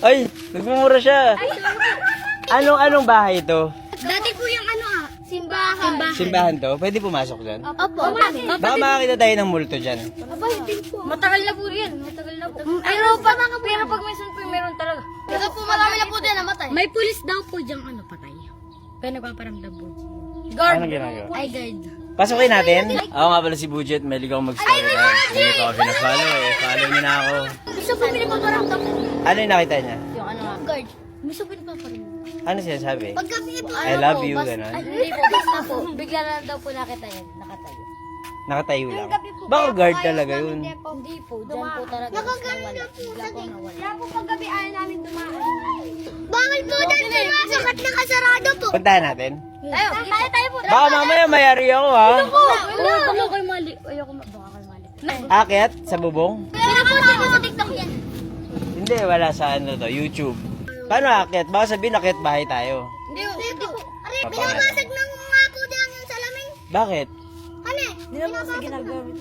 Ay, nagmumura siya. Anong anong bahay ito? Dati po yung ano ah. Simbahan. Simbahan. Simbahan to? Pwede pumasok dyan? Opo. Baka makakita tayo ng multo dyan. Aba, hindi po. Matagal na po yan. Matagal na po. Pero pa mga pero pag may sun po meron talaga. Pero po marami na po din namatay. May pulis daw po diyang ano patay. Kaya nagpaparamdam po. Guard. Anong ginagawa? Ay, guard. Pasukin natin. Ako nga pala si Budget. May ligaw mag-story na. Hindi ko ako pinafollow eh. Follow niyo na ako. Gusto po pinapaparamdam. Ano yung nakita niya? Yung ano nga. Guard. Gusto po pinapaparamdam. Ano sinasabi? Paggabi po. I love you, ganon. Hindi po, basta po. Bigla na lang daw po nakita yan. Nakatayo. Nakatayo lang. Baka guard talaga yun. Hindi po, dyan po talaga. Nakaganda po sa nawala. Kaya po paggabi ayaw namin dumaan. Bawal po dyan pumasok at nakasarado po. Puntahan natin. Tayo, tayo, tayo po. Baka mamaya mayari ako ha. Wala, wala kayo mali. Ayoko baka kayo mali. Akyat sa bubong? Pinapunta po sa TikTok yan. Hindi, wala sa ano to, YouTube. Paano akyat? Baka sabihin akyat bahay tayo. Hindi hindi po. Aray, binabasag ng mga po dyan yung salamin. Bakit? Ano eh? Kasi ginagamit.